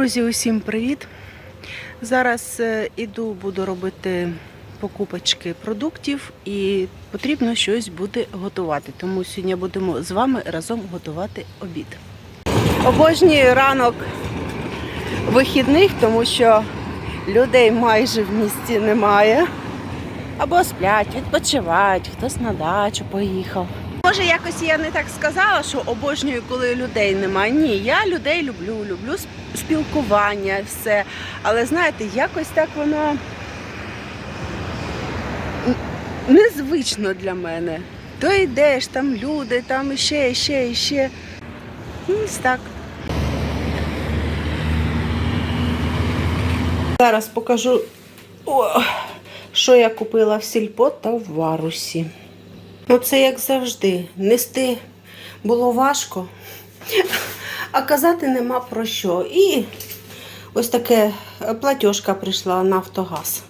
Друзі, усім привіт! Зараз е, іду, буду робити покупочки продуктів і потрібно щось буде готувати. Тому сьогодні будемо з вами разом готувати обід. Обожнюю ранок вихідних, тому що людей майже в місті немає. Або сплять, відпочивають, хтось на дачу поїхав. Може, якось я не так сказала, що обожнюю, коли людей немає. Ні, я людей люблю, люблю спілкування, все. Але знаєте, якось так воно незвично для мене. То йдеш, там люди, там іще, іще, іще. Ось так. Зараз покажу, о, що я купила в сільпо та в варусі. Ну, це як завжди. Нести було важко, а казати нема про що. І ось таке платіжка прийшла на Нафтогаз.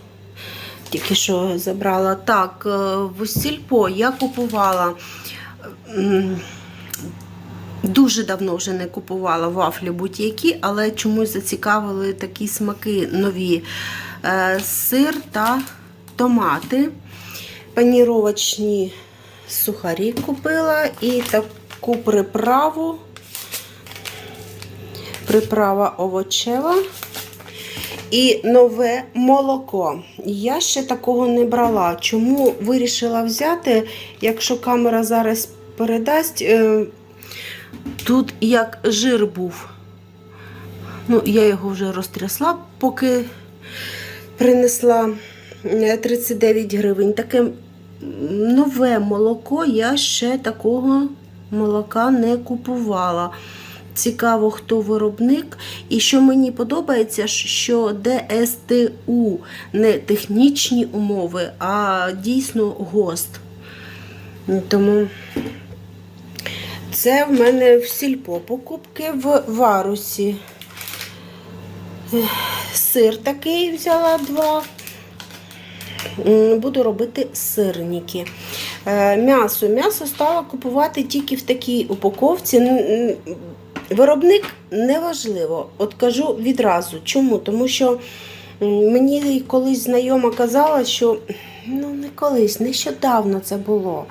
Тільки що забрала. Так, е, в сільпо я купувала. Дуже давно вже не купувала вафлі будь-які, але чомусь зацікавили такі смаки нові. Е, Сир та томати. Паніровочні сухарі купила і таку приправу. Приправа овочева. І нове молоко. Я ще такого не брала. Чому вирішила взяти, якщо камера зараз передасть, е, тут як жир був. Ну, я його вже розтрясла, поки принесла е, 39 гривень. Таке нове молоко я ще такого молока не купувала. Цікаво, хто виробник. І що мені подобається, що ДСТУ не технічні умови, а дійсно ГОСТ. Тому це в мене в сільпо покупки в варусі. Сир такий взяла два. Буду робити сирники. Е, М'ясо. М'ясо стала купувати тільки в такій упаковці. Виробник неважливо. От кажу відразу. Чому? Тому що мені колись знайома казала, що ну не колись, нещодавно це було.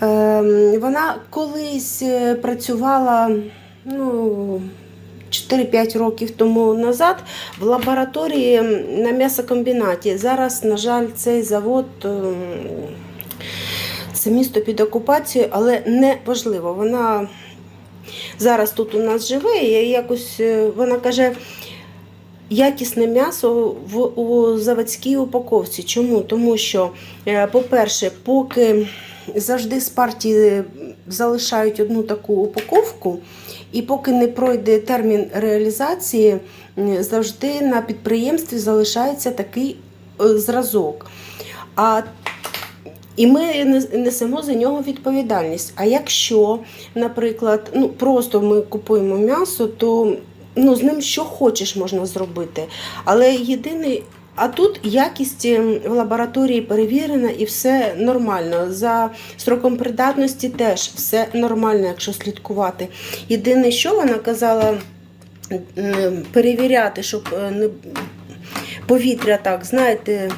Ем, Вона колись е, працювала ну, 4-5 років тому назад в лабораторії на м'ясокомбінаті. Зараз, на жаль, цей завод. ем, Це місто під окупацією, але не важливо. Вона зараз тут у нас живе, і якось е, вона каже, якісне м'ясо в у заводській упаковці. Чому? Тому що, е, по-перше, поки завжди з партії залишають одну таку упаковку, і поки не пройде термін реалізації, завжди на підприємстві залишається такий е, зразок. А і ми несемо за нього відповідальність. А якщо, наприклад, ну просто ми купуємо м'ясо, то ну, з ним що хочеш можна зробити. Але єдиний. А тут якість ем, в лабораторії перевірена і все нормально. За сроком придатності теж все нормально, якщо слідкувати. Єдине, що вона казала, перевіряти, щоб е, не повітря так, знаєте,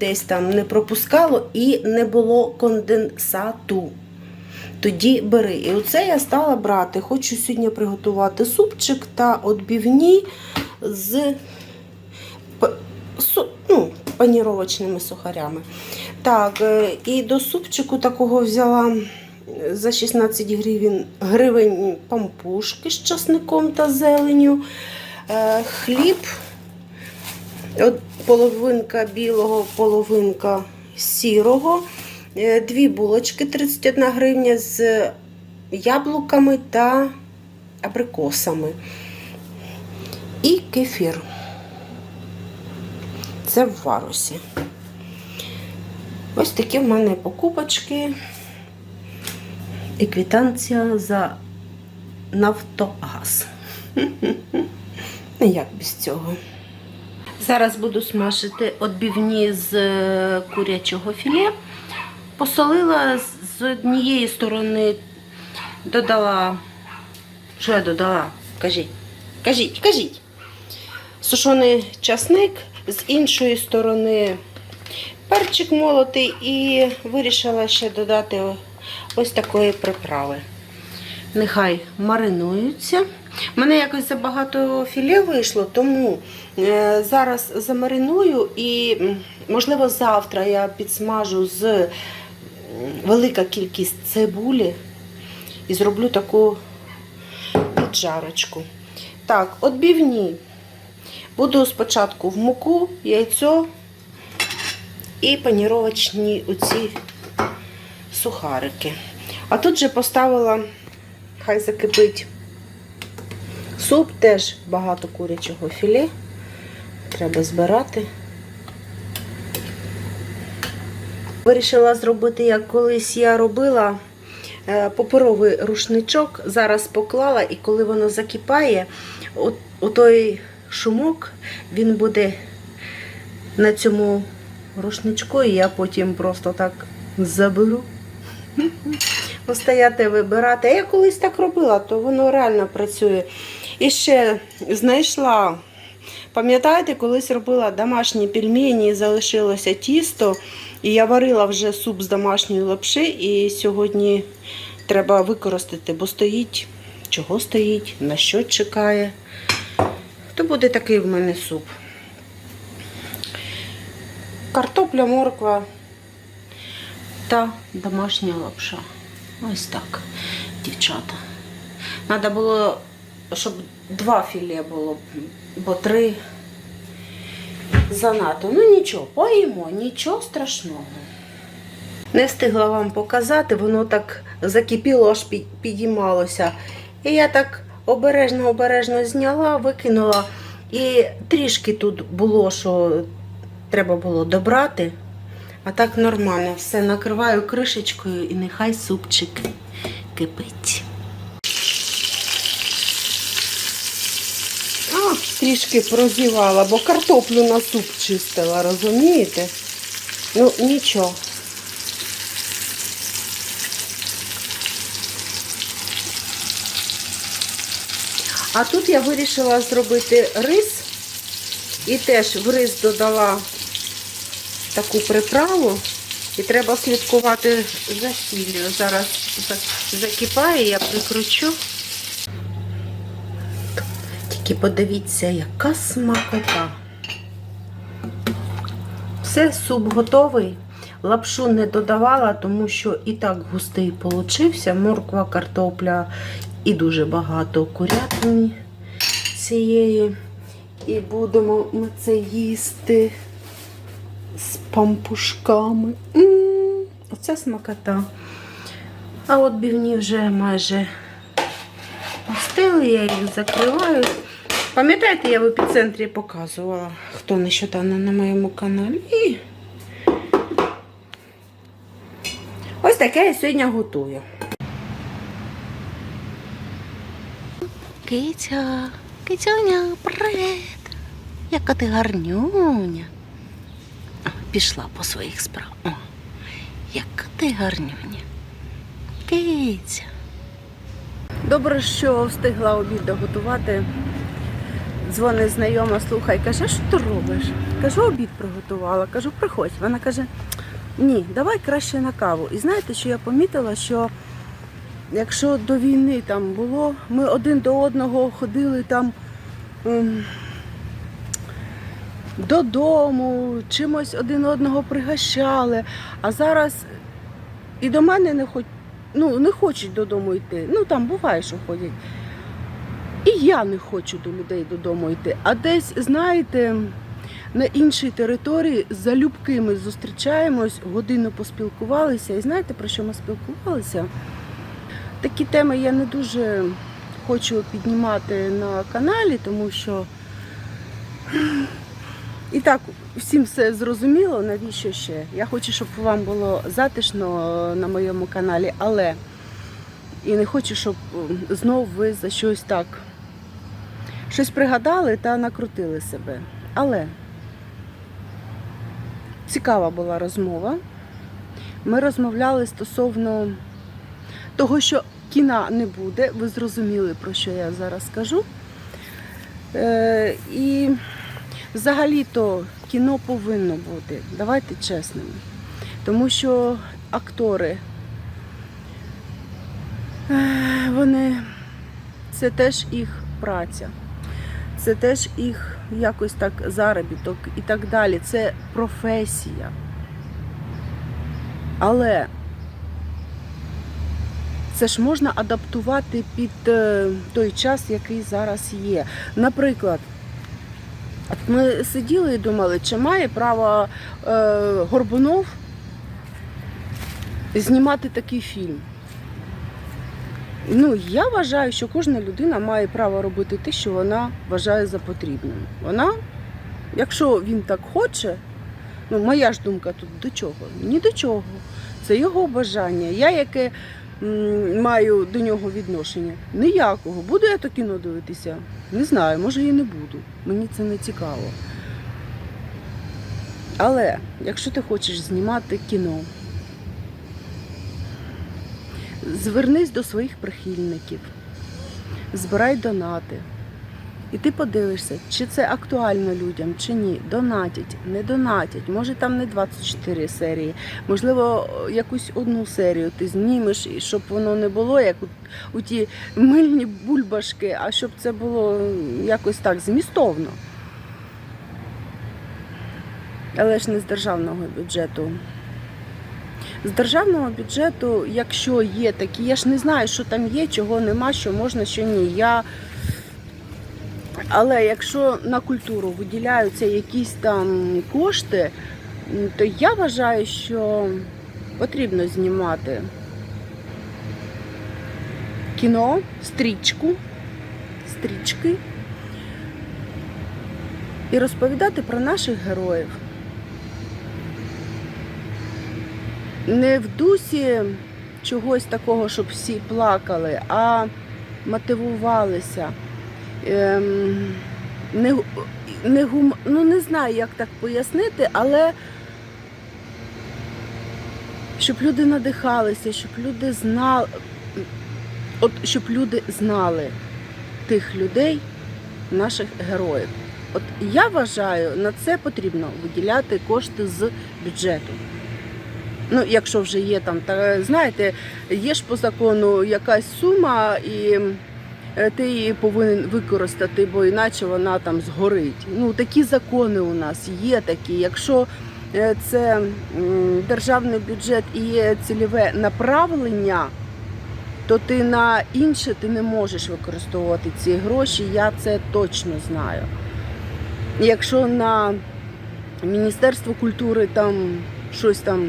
десь там не пропускало і не було конденсату. Тоді бери. І оце я стала брати. Хочу сьогодні приготувати супчик та отбівні з ну, паніровочними сухарями. Так, е, і до супчику такого взяла за 16 гривень, гривень пампушки з часником та зеленю, е, хліб половинка білого, половинка сірого, Е, дві булочки 31 гривня з яблуками та абрикосами. І кефір. Це в варусі. Ось такі в мене покупочки і квитанція за Нафтогаз. Як без цього? Зараз буду смажити відбивні з е, курячого філе. Посолила з- однієї сторони, додала. Що я додала? Кажіть. Кажіть, кажіть. сушений часник, з іншої сторони перчик молотий і вирішила ще додати ось такої приправи. Нехай маринуються. У мене якось забагато філе вийшло, тому е, зараз замариную і, можливо, завтра я підсмажу з велика кількість цибулі і зроблю таку піджарочку. Так, отбивні. Буду спочатку в муку, яйцо і паніровочні оці сухарики. А тут же поставила, хай закипить суп, теж багато курячого філе. Треба збирати. Вирішила зробити, як колись я робила е, паперовий рушничок. Зараз поклала, і коли воно закипає, от, отой шумок він буде на цьому рушничку, і я потім просто так заберу. Постояти вибирати. Я колись так робила, то воно реально працює. І ще знайшла. Пам'ятаєте, колись робила домашні пельмені, і залишилося тісто, і я варила вже суп з домашньої лапши, і сьогодні треба використати, бо стоїть, чого стоїть, на що чекає. То буде такий в мене суп. Картопля, морква та домашня лапша. Ось так, дівчата. Треба було, щоб два філе було, бо три занадто. Ну нічого, поїмо, нічого страшного. Не встигла вам показати, воно так закипіло, аж підіймалося. І я так обережно-обережно зняла, викинула. І трішки тут було, що треба було добрати. А так нормально, все накриваю кришечкою і нехай супчик кипить. А, трішки прозівала, бо картоплю на суп чистила, розумієте? Ну, нічого. А тут я вирішила зробити рис і теж в рис додала таку приправу. І треба слідкувати за сіллю. Зараз за- закипає, я прикручу. Тільки подивіться, яка смакота. Все, суп готовий. Лапшу не додавала, тому що і так густий получився. Морква, картопля і дуже багато курятини цієї. І будемо ми це їсти з пампушками. Оце смакота. А от бівні вже майже остили, я їх закриваю. Пам'ятаєте, я в епіцентрі показувала, хто нещодавно на моєму каналі. І ось таке я сьогодні готую. Киця, кицюня, привіт! Яка ти гарнюня. Пішла по своїх справах. О, яка ти гарнюня. Киця. Добре, що встигла обід доготувати. Дзвонить знайома, слухай, каже, що ти робиш? Кажу, обід приготувала. Кажу, приходь. Вона каже, ні, давай краще на каву. І знаєте, що я помітила, що якщо до війни там було, ми один до одного ходили там ем, додому, чимось один одного пригощали, а зараз і до мене не хоч, ну, не хочуть додому йти. Ну там буває, що ходять. І я не хочу до людей додому йти. А десь, знаєте, на іншій території залюбки ми зустрічаємось, годину поспілкувалися. І знаєте, про що ми спілкувалися? Такі теми я не дуже хочу піднімати на каналі, тому що і так всім все зрозуміло, навіщо ще. Я хочу, щоб вам було затишно на моєму каналі, але і не хочу, щоб м, знов ви за щось так щось пригадали та накрутили себе. Але цікава була розмова. Ми розмовляли стосовно того, що кіна не буде. Ви зрозуміли, про що я зараз скажу. Е, і взагалі-то кіно повинно бути. Давайте чесними. Тому що актори, е, вони це теж їх праця, це теж їх якось так заробіток і так далі. Це професія. Але це ж можна адаптувати під е, той час, який зараз є. Наприклад, ми сиділи і думали, чи має право е, Горбунов знімати такий фільм. Ну, я вважаю, що кожна людина має право робити те, що вона вважає за потрібним. Вона, якщо він так хоче, ну моя ж думка тут до чого? Ні до чого. Це його бажання. Я яке маю до нього відношення? Ніякого. Буду я то кіно дивитися? Не знаю, може і не буду. Мені це не цікаво. Але якщо ти хочеш знімати кіно, звернись до своїх прихильників, збирай донати. І ти подивишся, чи це актуально людям, чи ні. Донатять, не донатять. Може там не 24 серії, можливо, якусь одну серію ти знімеш, і щоб воно не було як у, ті мильні бульбашки, а щоб це було якось так змістовно. Але ж не з державного бюджету. З державного бюджету, якщо є такі, я ж не знаю, що там є, чого нема, що можна, що ні. Я... Але якщо на культуру виділяються якісь там кошти, то я вважаю, що потрібно знімати кіно, стрічку, стрічки і розповідати про наших героїв. Не в дусі чогось такого, щоб всі плакали, а мотивувалися. Ем, не, не гум, ну не знаю, як так пояснити, але щоб люди надихалися, щоб люди знали, от щоб люди знали тих людей, наших героїв. От я вважаю, на це потрібно виділяти кошти з бюджету. Ну, якщо вже є там, та знаєте, є ж по закону якась сума, і ти її повинен використати, бо іначе вона там згорить. Ну, такі закони у нас є такі. Якщо е, це державний бюджет і є цільове направлення, то ти на інше ти не можеш використовувати ці гроші. Я це точно знаю. Якщо на Міністерство культури там щось там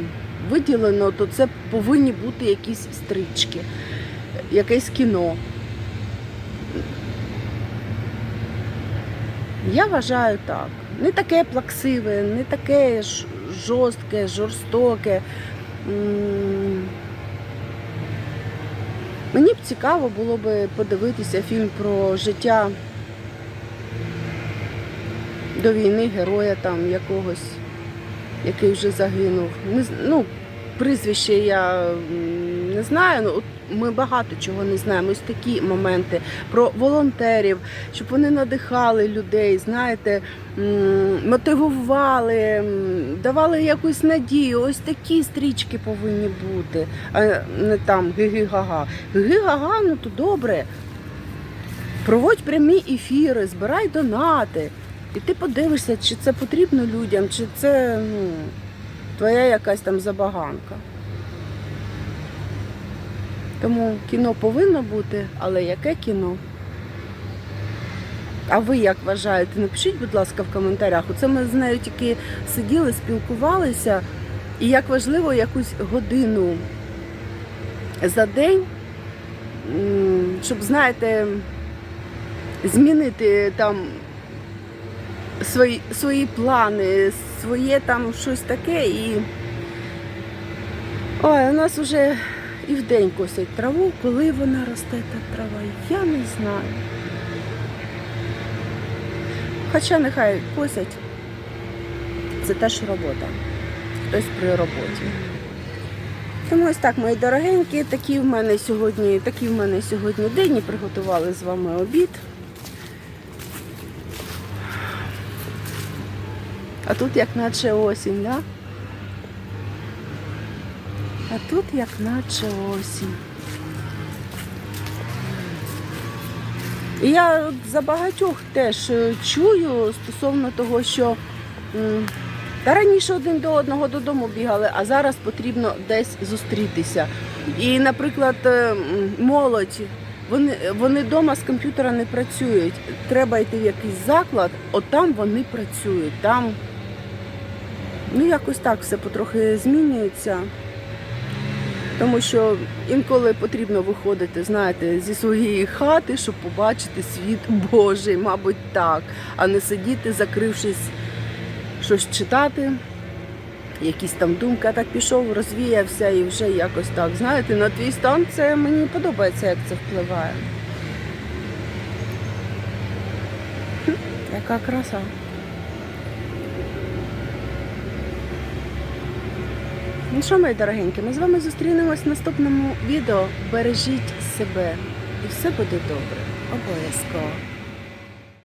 виділено, то це повинні бути якісь стрічки, якесь кіно. Я вважаю так. Не таке плаксиве, не таке жорстке, жорстоке. Мені б цікаво було б подивитися фільм про життя до війни героя там якогось, який вже загинув. Ну, прізвище я не знаю. Ну, ми багато чого не знаємо. Ось такі моменти про волонтерів, щоб вони надихали людей, знаєте, мотивували, давали якусь надію. Ось такі стрічки повинні бути, а не там ги-ги-га-га. Ну то добре. Проводь прямі ефіри, збирай донати. І ти подивишся, чи це потрібно людям, чи це ну, твоя якась там забаганка. Тому кіно повинно бути, але яке кіно? А ви як вважаєте? Напишіть, будь ласка, в коментарях. Оце ми з нею тільки сиділи, спілкувалися. І як важливо якусь годину за день, щоб, знаєте, змінити там свої, свої плани, своє там щось таке і. Ой, у нас вже і вдень косять траву, коли вона росте та трава, я не знаю. Хоча нехай косять, це теж робота, хтось при роботі. Тому ось так, мої дорогенькі, такий в мене сьогодні такий в мене сьогодні день і приготували з вами обід. А тут як наче осінь, да? А тут як наче осінь. Я за багатьох теж е, чую стосовно того, що та раніше один до одного додому бігали, а зараз потрібно десь зустрітися. І, наприклад, е, молодь, вони, вони вдома з комп'ютера не працюють. Треба йти в якийсь заклад, от там вони працюють. Там ну якось так все потрохи змінюється. Тому що інколи потрібно виходити, знаєте, зі своєї хати, щоб побачити світ Божий, мабуть, так, а не сидіти, закрившись, щось читати, якісь там думки, а так пішов, розвіявся і вже якось так. Знаєте, на твій стан це мені подобається, як це впливає. Яка краса. Ну що, мої дорогенькі, ми з вами зустрінемось в наступному відео. Бережіть себе і все буде добре. Обов'язково.